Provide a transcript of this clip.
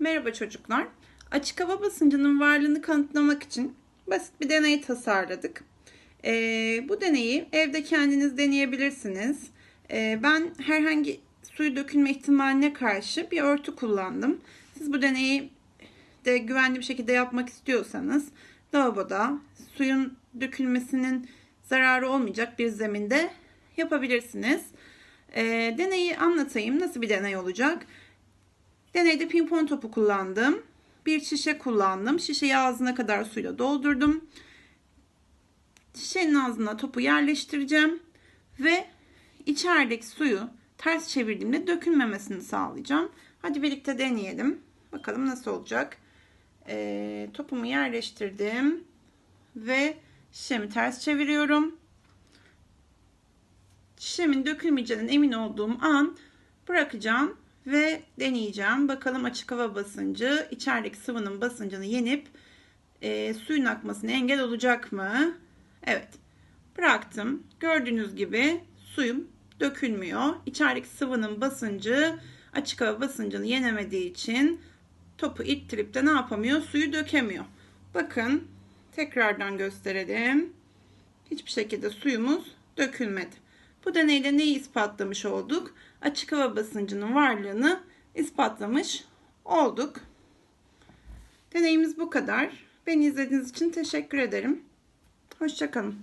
Merhaba çocuklar. Açık hava basıncının varlığını kanıtlamak için basit bir deney tasarladık. Ee, bu deneyi evde kendiniz deneyebilirsiniz. Ee, ben herhangi suyu dökülme ihtimaline karşı bir örtü kullandım. Siz bu deneyi de güvenli bir şekilde yapmak istiyorsanız lavaboda suyun dökülmesinin zararı olmayacak bir zeminde yapabilirsiniz. Ee, deneyi anlatayım. Nasıl bir deney olacak? Deneyde pimpon topu kullandım. Bir şişe kullandım. Şişeyi ağzına kadar suyla doldurdum. Şişenin ağzına topu yerleştireceğim. Ve içerideki suyu ters çevirdiğimde dökülmemesini sağlayacağım. Hadi birlikte deneyelim. Bakalım nasıl olacak. Ee, topumu yerleştirdim. Ve şişemi ters çeviriyorum. Şişemin dökülmeyeceğinden emin olduğum an bırakacağım ve deneyeceğim. Bakalım açık hava basıncı içerideki sıvının basıncını yenip e, suyun akmasına engel olacak mı? Evet. Bıraktım. Gördüğünüz gibi suyum dökülmüyor. İçerideki sıvının basıncı açık hava basıncını yenemediği için topu ittirip de ne yapamıyor? Suyu dökemiyor. Bakın tekrardan gösterelim. Hiçbir şekilde suyumuz dökülmedi. Bu deneyle neyi ispatlamış olduk? Açık hava basıncının varlığını ispatlamış olduk. Deneyimiz bu kadar. Beni izlediğiniz için teşekkür ederim. Hoşçakalın.